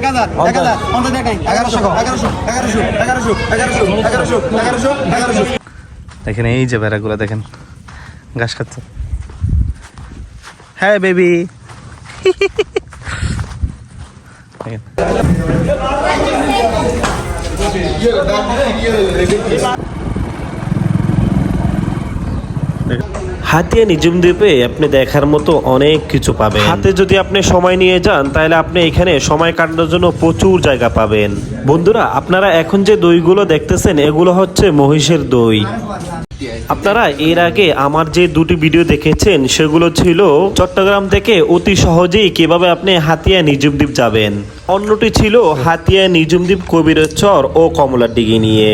এক হাজার এক হাজার পঞ্চাশ দেখাই। এগারোশো। এগারোশো এগারোশো এগারোশো এগারোশো এগারোশো এগারোশো এগারোশো দেখেন এই যে ভেড়াগুলো দেখেন। ঘাস খাচ্ছে। হ্যাঁ বেবি। হাতিয়া নিজুম দ্বীপে আপনি দেখার মতো অনেক কিছু পাবেন। হাতে যদি আপনি সময় নিয়ে যান, তাহলে আপনি এখানে সময় কাটানোর জন্য প্রচুর জায়গা পাবেন। বন্ধুরা, আপনারা এখন যে দইগুলো দেখতেছেন, এগুলো হচ্ছে মহিষের দই। আপনারা এর আগে আমার যে দুটি ভিডিও দেখেছেন, সেগুলো ছিল চট্টগ্রাম থেকে অতি সহজেই কীভাবে আপনি হাতিয়া নিজুম দ্বীপ যাবেন। অন্যটি ছিল হাতিয়া নিজুম দ্বীপ কবিরের চর ও কমলার ডিগি নিয়ে।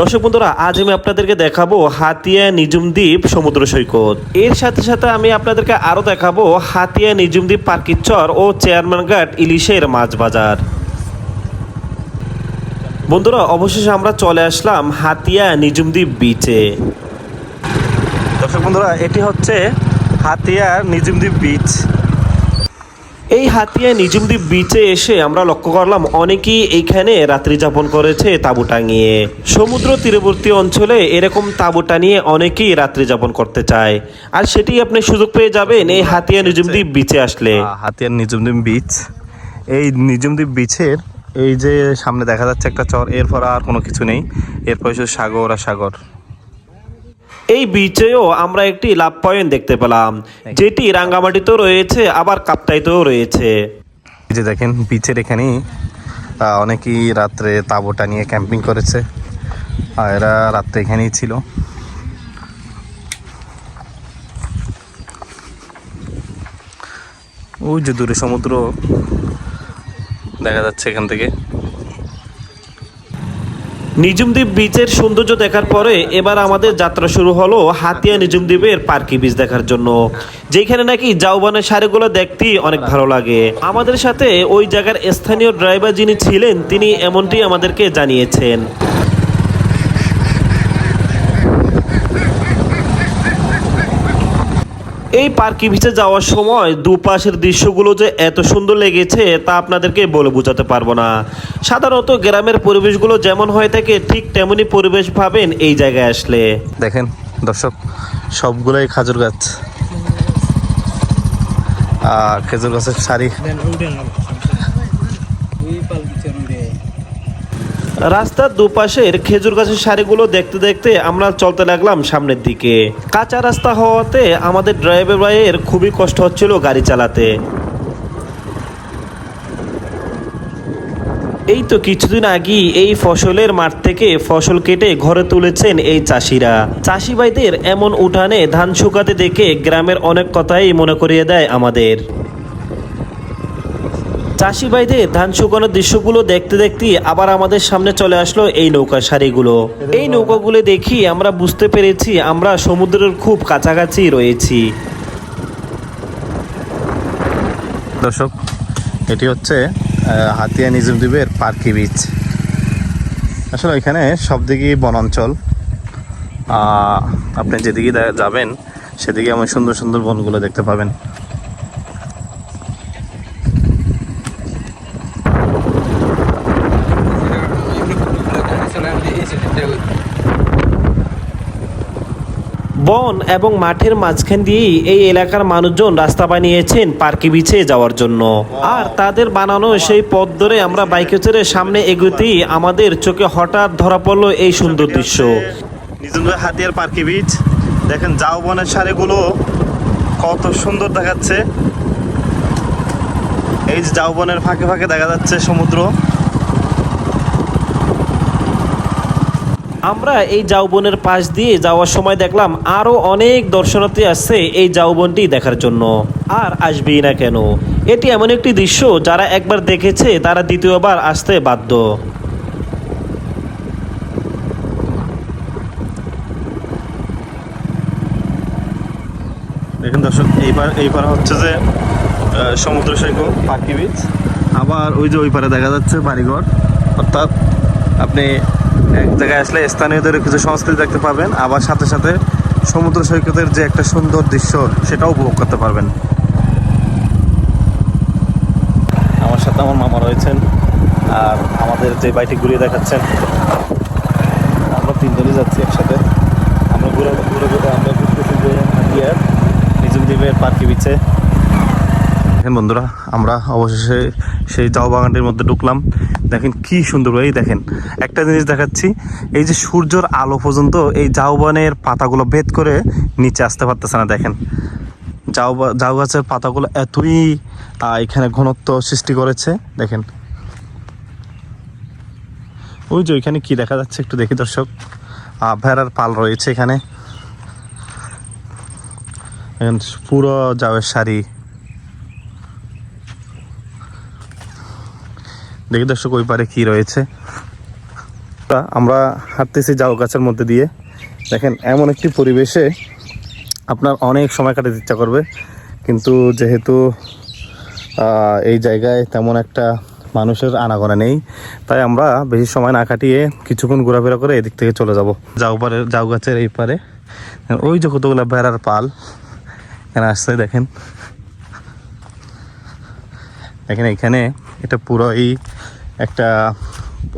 দর্শক বন্ধুরা, আজ আমি আপনাদেরকে দেখাবো হাতিয়া নিজুম দ্বীপ সমুদ্র সৈকত। এর সাথে সাথে আমি আপনাদেরকে আরও দেখাবো হাতিয়া নিজুম দ্বীপ পার্কিচর ও চেয়ারম্যান ঘাট ইলিশের মাছ বাজার। বন্ধুরা, অবশেষে আমরা চলে আসলাম হাতিয়া নিজুম দ্বীপ বিচে দর্শক বন্ধুরা, এটি হচ্ছে হাতিয়ার নিজুমদ্বীপ বিচ এই হাতিয়া নিজুমদ্বীপ বিচে এসে আমরা লক্ষ্য করলাম অনেকেই এইখানে রাত্রি যাপন করেছে তাঁবু টাঙিয়ে। সমুদ্র তীরবর্তী অঞ্চলে এরকম তাঁবু টানিয়ে অনেকেই রাত্রি যাপন করতে চায়। আর সেটি আপনি সুযোগ পেয়ে যাবেন এই হাতিয়া নিজুমদ্বীপ বিচে আসলে। হাতিয়ার নিজুমদ্বীপ বিচ এই নিজুমদ্বীপ বিচের এই যে সামনে দেখা যাচ্ছে একটা চর, এরপর আর কোনো কিছু নেই। এরপর সাগর আর সাগর। এই বিচেও আমরা একটি লাভ পয়েন্ট দেখতে পেলাম। যেটি রাঙ্গামাটিতেও রয়েছে আবার কাপ্তাইতেও রয়েছে। যে দেখেন বিচের এখানেই আহ, অনেকেই রাত্রে তাঁবুটা নিয়ে ক্যাম্পিং করেছে। আর এরা রাত্রে এখানেই ছিল। ওই যে দূরে সমুদ্র দেখা যাচ্ছে এখান থেকে। নিজুমদ্বীপ বিচের সৌন্দর্য দেখার পরে এবার আমাদের যাত্রা শুরু হলো হাতিয়া নিজুমদ্বীপের পার্কি বিচ দেখার জন্য, যেখানে নাকি জাউবানের শাড়িগুলো দেখতে অনেক ভালো লাগে। আমাদের সাথে ওই জায়গার স্থানীয় ড্রাইভার যিনি ছিলেন, তিনি এমনটি আমাদেরকে জানিয়েছেন। এই পার্কি ভিচে যাওয়ার সময় দুপাশের দৃশ্যগুলো যে এত সুন্দর লেগেছে তা আপনাদেরকে বলে বোঝাতে পারব না। সাধারণত গ্রামের পরিবেশগুলো যেমন হয়ে থাকে ঠিক তেমনই পরিবেশ পাবেন এই জায়গায় আসলে। দেখেন দর্শক সবগুলোই খাজুর গাছ। আর খেজুর গাছের শাড়ি রাস্তার দুপাশের খেজুর গাছের সারিগুলো দেখতে দেখতে আমরা চলতে লাগলাম সামনের দিকে। কাঁচা রাস্তা হওয়াতে আমাদের ড্রাইভার ভাইয়ের খুবই কষ্ট হচ্ছিল গাড়ি চালাতে। এই তো কিছুদিন আগেই এই ফসলের মাঠ থেকে ফসল কেটে ঘরে তুলেছেন এই চাষিরা। চাষি ভাইদের এমন উঠানে ধান শুকাতে দেখে গ্রামের অনেক কথাই মনে করিয়ে দেয় আমাদের। চাষি ভাইদের ধান শুকানোর দৃশ্যগুলো দেখতে দেখতে আবার আমাদের সামনে চলে আসলো এই নৌকা সারিগুলো। এই নৌকাগুলো দেখি আমরা বুঝতে পেরেছি আমরা সমুদ্রের খুব কাছাকাছি রয়েছি। দর্শক, এটি হচ্ছে হাতিয়া নিজুম দ্বীপের পার্কি বিচ আসলে এখানে সব দিকেই বনাঞ্চল আপনি যেদিকে যাবেন, সেদিকে এমন সুন্দর সুন্দর বনগুলো দেখতে পাবেন বন এবং মাঠের মাঝখান দিয়েই এই এলাকার মানুষজন রাস্তা বানিয়েছেন পার্কে বিছে যাওয়ার জন্য। আর তাদের বানানো সেই পথ ধরে আমরা বাইকে চড়ে সামনে এগোতেই আমাদের চোখে হঠাৎ ধরা পড়ল এই সুন্দর দৃশ্য। হাতিয়ার পার্কি বিচ। দেখেন যাও বনের সারিগুলো কত সুন্দর দেখাচ্ছে। এই যে যাও বনের ফাঁকে ফাঁকে দেখা যাচ্ছে সমুদ্র। আমরা এই জাউবনের পাশ দিয়ে যাওয়ার সময় দেখলাম আরও অনেক দর্শনার্থী আসছে এই জাউবনটি দেখার জন্য। আর আসবেই না কেন। এটি এমন একটি দৃশ্য যারা একবার দেখেছে তারা দ্বিতীয়বার আসতে বাধ্য। দেখেন দর্শক, এইবার এইবার হচ্ছে যে সমুদ্র সৈকত পাখি বিচ আবার ওই যে ওই পারে দেখা যাচ্ছে বাড়িঘর। অর্থাৎ আপনি এক জায়গায় আসলে স্থানীয়দের কিছু সংস্কৃতি দেখতে পাবেন আবার সাথে সাথে সমুদ্র সৈকতের যে একটা সুন্দর দৃশ্য সেটাও উপভোগ করতে পারবেন। আমার সাথে আমার মামা রয়েছেন আর আমাদের যে বাইটি ঘুরিয়ে দেখাচ্ছেন আমরা তিনজনই যাচ্ছি একসাথে। আমরা ঘুরে ঘুরে ঘুরে আমরা ঘুরতেছি যে হাতিয়ার নিজম দ্বীপের পার্কে বিচে বন্ধুরা আমরা অবশেষে সেই জাউ বাগানটির মধ্যে ঢুকলাম। দেখেন কি সুন্দর এই দেখেন, একটা জিনিস দেখাচ্ছি, এই যে সূর্যর আলো পর্যন্ত এই জাউবানের পাতাগুলো ভেদ করে নিচে আসতে পারতেছে না, দেখেন। জাউবা, জাউ গাছের পাতাগুলো এতই এখানে ঘনত্ব সৃষ্টি করেছে, দেখেন। ওই যে ওইখানে কি দেখা যাচ্ছে একটু দেখি দর্শক। ভেড়ার পাল রয়েছে এখানে। পুরো জাউয়ের শাড়ি দেখি দর্শক, ওই পারে কি রয়েছে। আমরা হাঁটতেছি জাউ গাছের মধ্যে দিয়ে। দেখেন, এমন একটি পরিবেশে আপনার অনেক সময় কাটাতে ইচ্ছা করবে। কিন্তু যেহেতু এই জায়গায় তেমন একটা মানুষের আনাগোনা নেই, তাই আমরা বেশি সময় না কাটিয়ে কিছুক্ষণ ঘোরাফেরা করে এদিক থেকে চলে যাব। জাউ পারে, জাউ গাছের এই পারে। ওই যে কতগুলো বেড়ার পাল এখানে আসছে, দেখেন। দেখেন এখানে এটা পুরোই একটা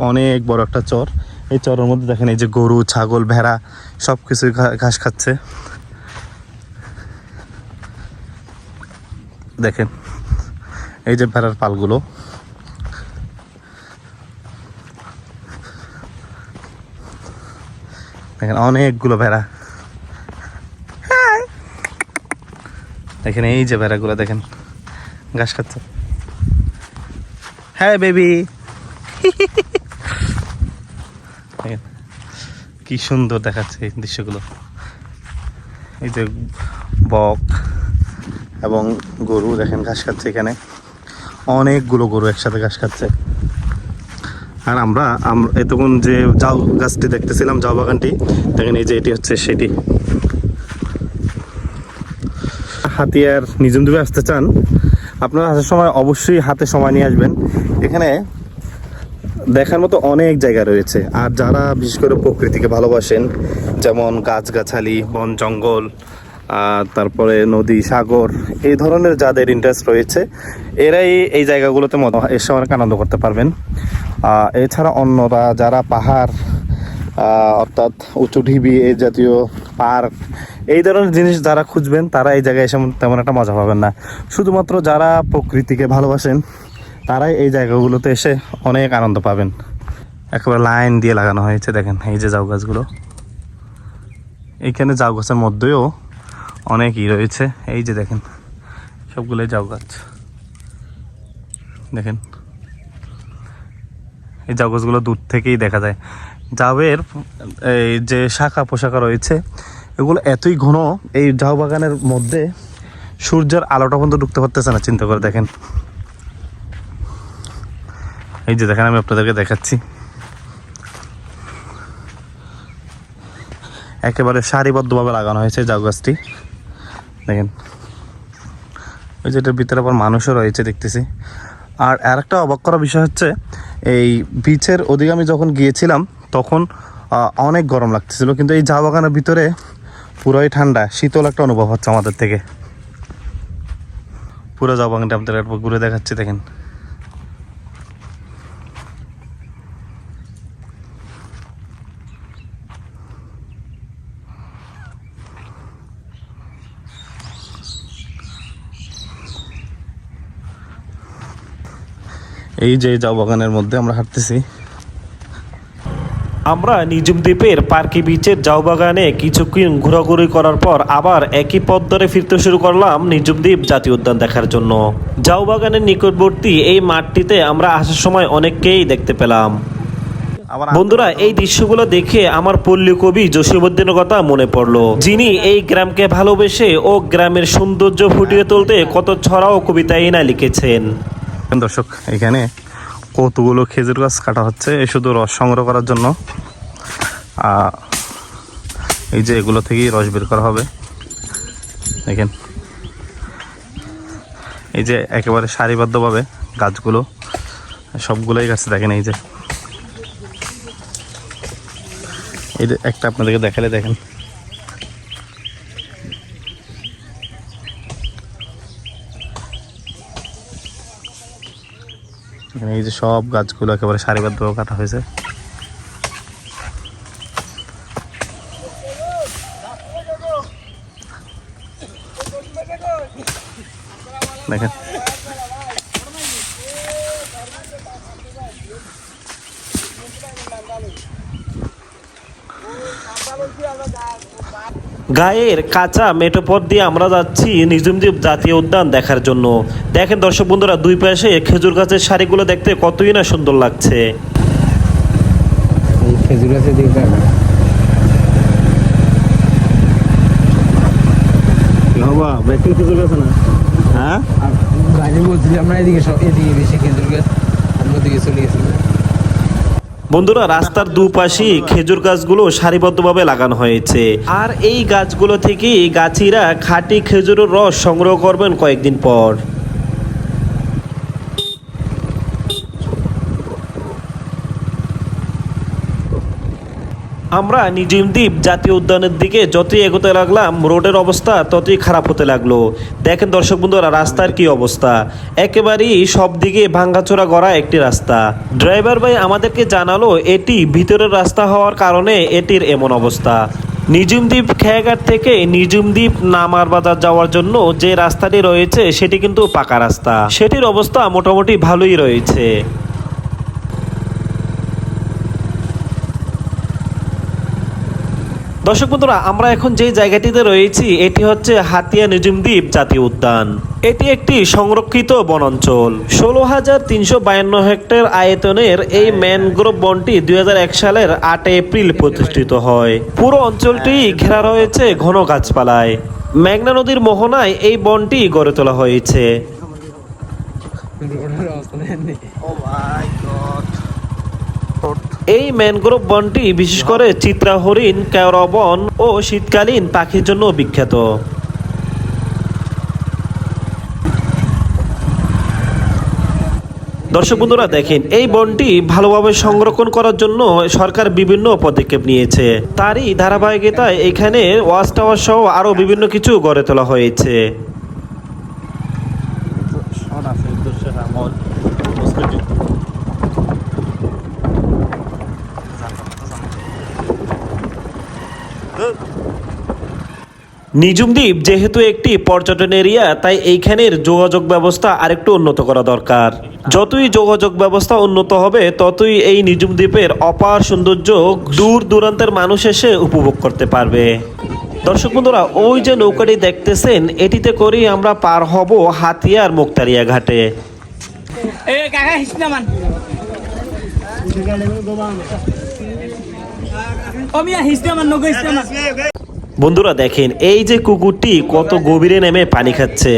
অনেক বড় একটা চর। এই চরের মধ্যে দেখেন এই যে গরু, ছাগল, ভেড়া সব কিছু ঘাস খাচ্ছে। দেখেন, এই যে ভেড়ার পালগুলো। দেখেন অনেকগুলো ভেড়া। দেখেন এই যে ভেড়াগুলো, দেখেন, ঘাস খাচ্ছে। হ্যাঁ বেবি। কি সুন্দর দেখাচ্ছে এই দৃশ্যগুলো। এই যে বক এবং গরু, দেখেন ঘাস খাচ্ছে এখানে। অনেকগুলো গরু একসাথে ঘাস খাচ্ছে। আর আমরা এতক্ষণ যে জাউ গাছটি দেখতেছিলাম জাউ বাগানটি, দেখেন এই যে এটি হচ্ছে সেটি। হাতিয়ার নিজম দ্বীপে আসতে চান, আপনারা আসার সময় অবশ্যই হাতে সময় নিয়ে আসবেন। এখানে দেখার মতো অনেক জায়গা রয়েছে। আর যারা বিশেষ করে প্রকৃতিকে ভালোবাসেন, যেমন গাছগাছালি, বন জঙ্গল তারপরে নদী, সাগর, এই ধরনের যাদের ইন্টারেস্ট রয়েছে, এরাই এই জায়গাগুলোতে মতো এসে অনেক আনন্দ করতে পারবেন। এছাড়া অন্যরা যারা পাহাড় অর্থাৎ উঁচু ঢিবি এই জাতীয় পার্ক, এই ধরনের জিনিস যারা খুঁজবেন, তারা এই জায়গায় এসে তেমন একটা মজা পাবেন না। শুধুমাত্র যারা প্রকৃতিকে ভালোবাসেন তারাই এই জায়গাগুলোতে এসে অনেক আনন্দ পাবেন। একেবারে লাইন দিয়ে লাগানো হয়েছে, দেখেন, এই যে জাউ গাছগুলো। এইখানে জাউ গাছের মধ্যেও অনেক ই রয়েছে। এই যে দেখেন, সবগুলোই জাউ গাছ। দেখেন, এই জাউ গাছগুলো দূর থেকেই দেখা যায়। জাউয়ের, এই যে শাখা পোশাখা রয়েছে, এগুলো এতই ঘন, এই জাউ বাগানের মধ্যে সূর্যের আলোটা পর্যন্ত ঢুকতে পারতেছে না, চিন্তা করে দেখেন। এই যে দেখেন, আমি আপনাদেরকে দেখাচ্ছি। একেবারে সারিবদ্ধভাবে লাগানো হয়েছে জাউ গাছটি। দেখেন, ওই যে এটার ভিতরে আবার মানুষও রয়েছে দেখতেছি। আর আর একটা অবাক করা বিষয় হচ্ছে, এই বিচের ওদিকে আমি যখন গিয়েছিলাম, তখন অনেক গরম লাগতেছিল, কিন্তু এই চা বাগানের ভিতরে পুরোই ঠান্ডা, শীতল একটা অনুভব হচ্ছে আমাদের থেকে। পুরো চা বাগানটা আপনাদের একবার ঘুরে দেখাচ্ছি, দেখেন। এই যে চা বাগানের মধ্যে আমরা হাঁটতেছি। আমরা নিজুম দ্বীপের পার্কি বিচের জাউ বাগানে কিছুক্ষণ ঘোরাঘুরি করার পর আবার একই পথ ধরে ফিরতে শুরু করলাম নিজুম দ্বীপ জাতীয় উদ্যান দেখার জন্য। জাউ বাগানের নিকটবর্তী এই মাঠটিতে আমরা আসার সময় অনেককেই দেখতে পেলাম। বন্ধুরা এই দৃশ্যগুলো দেখে আমার পল্লী কবি জসীমউদ্দিনের কথা মনে পড়ল। যিনি এই গ্রামকে ভালোবেসে ও গ্রামের সৌন্দর্য ফুটিয়ে তুলতে কত ছড়াও কবিতাই না লিখেছেন। দর্শক, এখানে কতগুলো খেজুর গাছ কাটা হচ্ছে এই শুধু রস সংগ্রহ করার জন্য। এই যে এগুলো থেকেই রস বের করা হবে। দেখেন, এই যে একেবারে সারিবদ্ধভাবে গাছগুলো, সবগুলোই গাছ দেখেন এই যে। এই একটা আপনাদেরকে দেখালে দেখেন। এই যে সব গাছগুলো একেবারে সারিবদ্ধভাবে কাটা হয়েছে। দেখেন গায়ের কাঁচা মেটোপথ দিয়ে আমরা যাচ্ছি নিজুমদ্বীপ জাতীয় উদ্যান দেখার জন্য। দেখেন দর্শক বন্ধুরা দুই পাশে খেজুর গাছের শাড়িগুলো দেখতে কতই না সুন্দর লাগছে। খেজুর গাছের দিকে তাকা। বাবা ব্যাটিং কিছু গেছে না? হ্যাঁ? বাইরে বলছিলাম আমরা এদিকে সব এদিকে বেশি খেজুর গাছ অন্যদিকে চলে গেছিল বন্ধুরা, রাস্তার দুপাশে খেজুর গাছগুলো সারিবদ্ধভাবে লাগানো হয়েছে। আর এই গাছগুলো থেকে গাছিরা খাঁটি খেজুরের রস সংগ্রহ করবেন কয়েকদিন পর। আমরা নিজিম দ্বীপ জাতীয় উদ্যানের দিকে যতই এগোতে লাগলাম, রোডের অবস্থা ততই খারাপ হতে লাগল। দেখেন দর্শক বন্ধুরা, রাস্তার কি অবস্থা? একেবারেই সব দিকে ভাঙ্গাচোরা গড়া একটি রাস্তা। ড্রাইভার ভাই আমাদেরকে জানালো, এটি ভিতরের রাস্তা হওয়ার কারণে এটির এমন অবস্থা। নিজুমদ্বীপ খেয়াঘাট থেকে নিজুমদ্বীপ নামার বাজার যাওয়ার জন্য যে রাস্তাটি রয়েছে, সেটি কিন্তু পাকা রাস্তা। সেটির অবস্থা মোটামুটি ভালোই রয়েছে। দর্শক বন্ধুরা আমরা এখন যে জায়গাটিতে রয়েছি এটি হচ্ছে হাতিয়া নিজুম দ্বীপ জাতীয় উদ্যান। এটি একটি সংরক্ষিত বনাঞ্চল। ষোলো হাজার তিনশো বায়ান্ন হেক্টর আয়তনের এই ম্যানগ্রোভ বনটি দুই হাজার এক সালের আট এপ্রিল প্রতিষ্ঠিত হয়। পুরো অঞ্চলটি ঘেরা রয়েছে ঘন গাছপালায়। মেঘনা নদীর মোহনায় এই বনটি গড়ে তোলা হয়েছে। এই ম্যানগ্রোভ বনটি বিশেষ করে চিত্রা হরিণ বন ও শীতকালীন পাখির জন্য বিখ্যাত। দর্শক বন্ধুরা, দেখেন, এই বনটি ভালোভাবে সংরক্ষণ করার জন্য সরকার বিভিন্ন পদক্ষেপ নিয়েছে। তারই ধারাবাহিকতায় এখানে ওয়াচ টাওয়ার সহ আরও বিভিন্ন কিছু গড়ে তোলা হয়েছে। নিজুমদ্বীপ যেহেতু একটি পর্যটন এরিয়া, তাই এইখানের যোগাযোগ ব্যবস্থা আরেকটু উন্নত করা দরকার। যতই যোগাযোগ ব্যবস্থা উন্নত হবে, ততই এই নিজুম দ্বীপের অপার সৌন্দর্য দূর দূরান্তের মানুষ এসে উপভোগ করতে পারবে। দর্শক বন্ধুরা, ওই যে নৌকাটি দেখতেছেন, এটিতে করেই আমরা পার হব হাতিয়ার মুক্তারিয়া ঘাটে। বন্ধুরা দেখেন, এই যে কুকুরটি কত গভীরে নেমে পানি খাচ্ছে।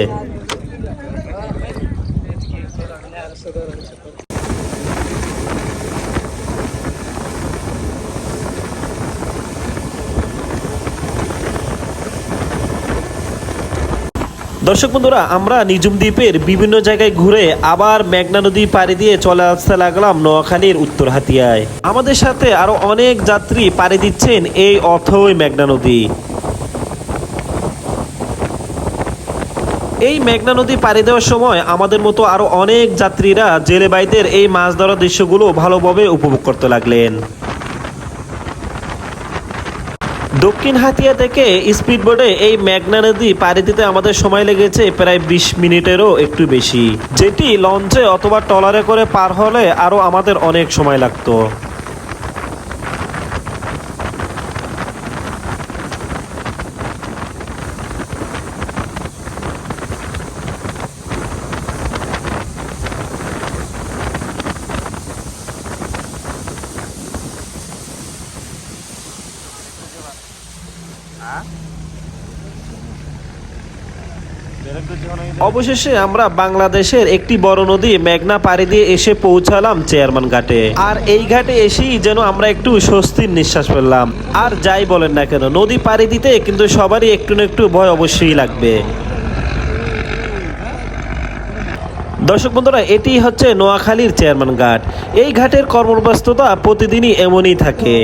দর্শক বন্ধুরা, আমরা নিজুম দ্বীপের বিভিন্ন জায়গায় ঘুরে আবার মেঘনা নদী পাড়ি দিয়ে চলে আসতে লাগলাম নোয়াখালীর উত্তর হাতিয়ায়। আমাদের সাথে আরও অনেক যাত্রী পাড়ি দিচ্ছেন এই অথই মেঘনা নদী। এই মেঘনা নদী পাড়ি দেওয়ার সময় আমাদের মতো আরও অনেক যাত্রীরা জেলে বাইদের এই মাছ ধরার দৃশ্যগুলো ভালোভাবে উপভোগ করতে লাগলেন। দক্ষিণ হাতিয়া থেকে স্পিড বোটে এই মেঘনা নদী পাড়ি দিতে আমাদের সময় লেগেছে প্রায় বিশ মিনিটেরও একটু বেশি। যেটি লঞ্চে অথবা ট্রলারে করে পার হলে আরও আমাদের অনেক সময় লাগতো। অবশেষে আমরা বাংলাদেশের একটি বড় নদী মেঘনা পাড়ি দিয়ে এসে পৌঁছালাম চেয়ারম্যান ঘাটে। আর এই ঘাটে এসেই যেন আমরা একটু স্বস্তির নিঃশ্বাস ফেললাম। আর যাই বলেন না কেন, নদী পাড়ি দিতে কিন্তু সবারই একটু না একটু ভয় অবশ্যই লাগবে। দর্শক বন্ধুরা, এটি হচ্ছে নোয়াখালীর চেয়ারম্যান ঘাট। এই ঘাটের কর্মব্যস্ততা প্রতিদিনই এমনই থাকে।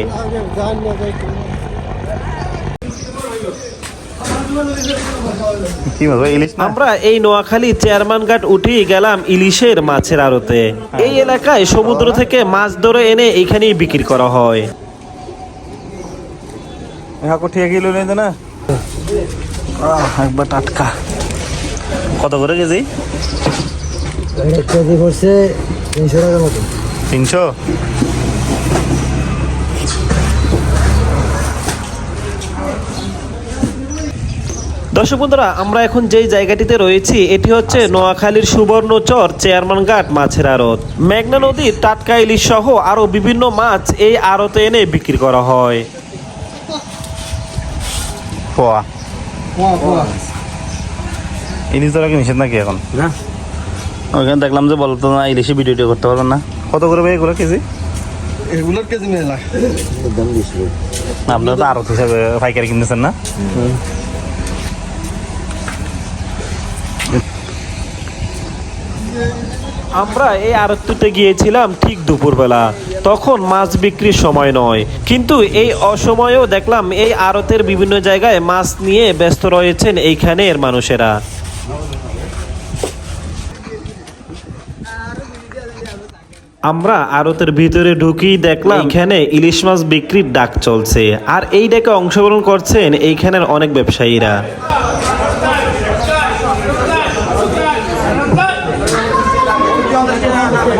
কি মাছ ভাই ইলিশ না? আমরা এই নোয়াখালী চেয়ারম্যান ঘাট উঠেই গেলাম ইলিশের মাছের আড়তে। এই এলাকায় সমুদ্র থেকে মাছ ধরে এনে এখানেই বিক্রি করা হয়। না? আহ, একবার টাটকা। কত করে কেজি? কেজি পড়ছে তিনশো টাকার মতো। তিনশো? দর্শক বন্ধুরা আমরা এখন যেই জায়গাটিতে রয়েছি এটি হচ্ছে নোয়াখালীর সুবর্ণচর চেয়ারম্যান ঘাট মাছের আড়ত। মেঘনা নদীর টাটকা ইলিশ সহ আরও বিভিন্ন মাছ এই আড়তে এনে বিক্রি করা হয়। পোয়া। ইলিশ ধরা কি নিষেধ নাকি এখন? না। ওইখানে দেখলাম যে বলতো না ইলিশে ভিডিওটি করতে পারবেন না। কত করে ভাই এগুলো কেজি? এগুলোর কেজি মেলা। আপনারা তো আরত হিসাবে পাইকারি কিনতেছেন না? আমরা এই আড়তটিতে গিয়েছিলাম ঠিক দুপুরবেলা। তখন মাছ বিক্রির সময় নয়। কিন্তু এই অসময়েও দেখলাম এই আড়তের বিভিন্ন জায়গায় মাছ নিয়ে ব্যস্ত রয়েছেন এইখানের মানুষেরা। আমরা আড়তের ভিতরে ঢুকেই দেখলাম এখানে ইলিশ মাছ বিক্রির ডাক চলছে। আর এই ডাকে অংশগ্রহণ করছেন এইখানের অনেক ব্যবসায়ীরা এরকম কথা কো এরকম কথা কো নশো, এক হাজার। নশো, এক হাজার, এক হাজার, পঞ্চাশ টাকায়,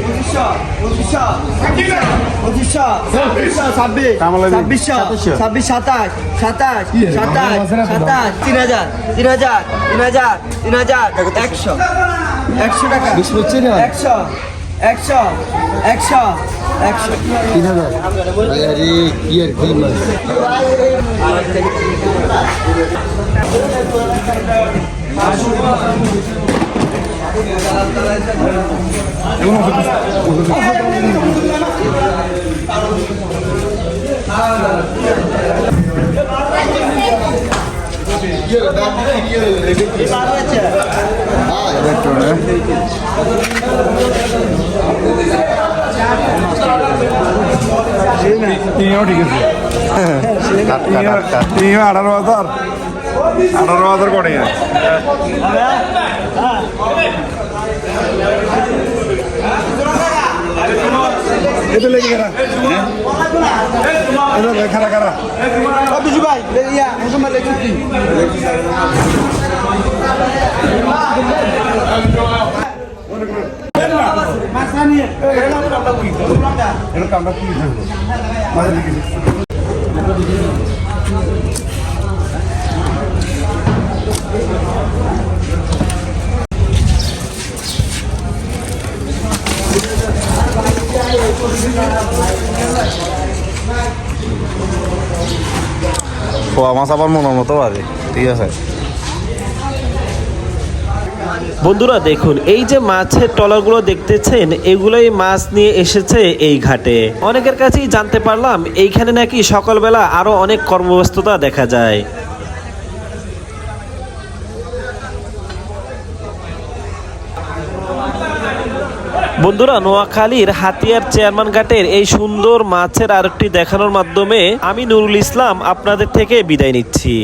ছাব্বিশ, ছাব্বিশ, সাতাশ, সাতাশ, সাতাশ, সাতাশ, তিন হাজার, তিন হাজার, তিন হাজার, তিন হাজার, একশো, একশো টাকা, একশো, একশো, একশো, একশো। তিন হাজার আরে কি আর কি মাছ টাটকা টাটকা আঠারো হাজার আঠারো হাজার করে লেগে কারা হ্যাঁ কারা কারা বিজু ভাই ইয়া মুসলমান লেগে কি পোয়া মাছ আবার মনের মতো ঠিক আছে? বন্ধুরা, দেখুন, এই যে মাছের ট্রলারগুলো দেখতেছেন, এগুলোই মাছ নিয়ে এসেছে এই ঘাটে। অনেকের কাছেই জানতে পারলাম, এইখানে নাকি সকালবেলা আরও অনেক কর্মব্যস্ততা দেখা যায়। বন্ধুরা, নোয়াখালীর হাতিয়ার চেয়ারম্যান ঘাটের এই সুন্দর মাছের আরেকটি দেখানোর মাধ্যমে আমি নুরুল ইসলাম আপনাদের থেকে বিদায় নিচ্ছি।